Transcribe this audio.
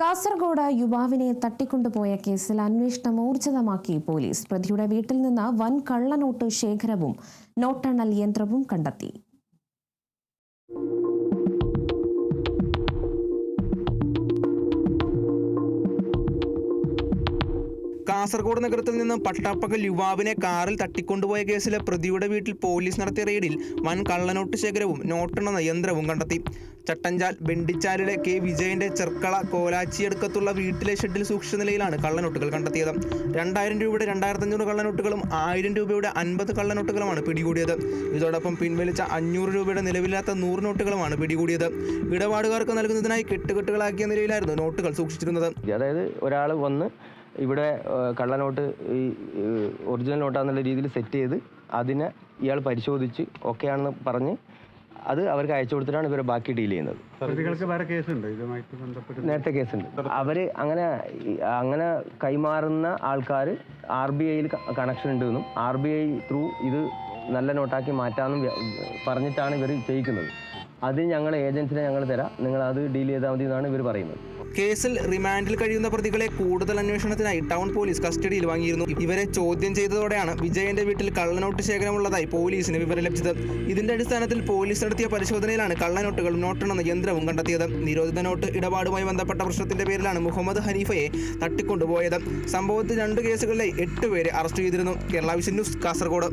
കാസർഗോഡ് യുവാവിനെ തട്ടിക്കൊണ്ടുപോയ കേസിൽ അന്വേഷണം ഊർജിതമാക്കി പോലീസ് പ്രതിയുടെ വീട്ടിൽ നിന്ന് വൻ കള്ളനോട്ട് ശേഖരവും നോട്ടെണ്ണൽ യന്ത്രവും കണ്ടെത്തി. കാസർഗോഡ് നഗരത്തിൽ നിന്ന് പട്ടാപ്പകൽ യുവാവിനെ കാറിൽ തട്ടിക്കൊണ്ടുപോയ കേസിലെ പ്രതിയുടെ വീട്ടിൽ പോലീസ് നടത്തിയ റെയ്ഡിൽ വൻ കള്ളനോട്ട് ശേഖരവും നോട്ടെണ്ണ യന്ത്രവും കണ്ടെത്തി. ചട്ടഞ്ചാൽ ബെണ്ടിച്ചാലിലെ കെ. വിജയന്റെ ചെർക്കള കോലാച്ചി അടുക്കത്തുള്ള വീട്ടിലെ ഷെഡിൽ സൂക്ഷിച്ച നിലയിലാണ് കള്ളനോട്ടുകൾ കണ്ടെത്തിയത്. രണ്ടായിരം രൂപയുടെ രണ്ടായിരത്തഞ്ഞൂറ് കള്ളനോട്ടുകളും ആയിരം രൂപയുടെ അൻപത് കള്ളനോട്ടുകളുമാണ് പിടികൂടിയത്. ഇതോടൊപ്പം പിൻവലിച്ച അഞ്ഞൂറ് രൂപയുടെ നിലവില്ലാത്ത നൂറ് നോട്ടുകളുമാണ് പിടികൂടിയത്. ഇടപാടുകാർക്ക് നൽകുന്നതിനായി കെട്ടുകെട്ടുകളാക്കിയ നിലയിലായിരുന്നു നോട്ടുകൾ സൂക്ഷിച്ചിരുന്നത്. അതായത് ഒരാൾ വന്ന് ഇവിടെ കള്ള കള്ളനോട്ട് ഈ ഒറിജിനൽ നോട്ടാന്നുള്ള രീതിയിൽ സെറ്റ് ചെയ്ത് അതിനെ ഇയാൾ പരിശോധിച്ച് ഓക്കെ ആണെന്ന് പറഞ്ഞ് അത് അവർക്ക് അയച്ചു കൊടുത്തിട്ടാണ് ഇവരെ ബാക്കി ഡീൽ ചെയ്യുന്നത്. പ്രതികൾക്ക് വേറെ കേസുണ്ട്. ഇതുമായിട്ട് ബന്ധപ്പെട്ട് നേരത്തെ കേസുണ്ട്. അവർ അങ്ങനെ അങ്ങനെ കൈമാറുന്ന ആൾക്കാർ ആർ ബി ഐയിൽ കണക്ഷൻ ഉണ്ടെന്നും ആർ ബി ഐ ത്രൂ ഇത് നല്ല നോട്ടാക്കി മാറ്റാമെന്നും പറഞ്ഞിട്ടാണ് ഇവർ ചെയ്യിക്കുന്നത്. അത് ഞങ്ങൾ ഏജൻസിനെ ഞങ്ങൾ തരാം. നിങ്ങൾ അത് ഡീൽ ചെയ്താൽ മതി എന്നാണ് ഇവർ പറയുന്നത്. കേസിൽ റിമാൻഡിൽ കഴിയുന്ന പ്രതികളെ കൂടുതൽ അന്വേഷണത്തിനായി ടൗൺ പോലീസ് കസ്റ്റഡിയിൽ വാങ്ങിയിരുന്നു. ഇവരെ ചോദ്യം ചെയ്തതോടെയാണ് വിജയന്റെ വീട്ടിൽ കള്ളനോട്ട് ശേഖരമുള്ളതായി പോലീസിന് വിവരം ലഭിച്ചത്. ഇതിന്റെ അടിസ്ഥാനത്തിൽ പോലീസ് നടത്തിയ പരിശോധനയിലാണ് കള്ളനോട്ടുകളും നോട്ടെണ്ണ യന്ത്രവും കണ്ടെത്തിയത്. നിരോധിത നോട്ട് ഇടപാടുമായി ബന്ധപ്പെട്ട പ്രശ്നത്തിന്റെ പേരിലാണ് മുഹമ്മദ് ഹനീഫയെ തട്ടിക്കൊണ്ടുപോയത്. സംഭവത്തിൽ രണ്ട് കേസുകളിലായി എട്ട് പേരെ അറസ്റ്റ് ചെയ്തിരുന്നു. Kerala vision news Kasaragod.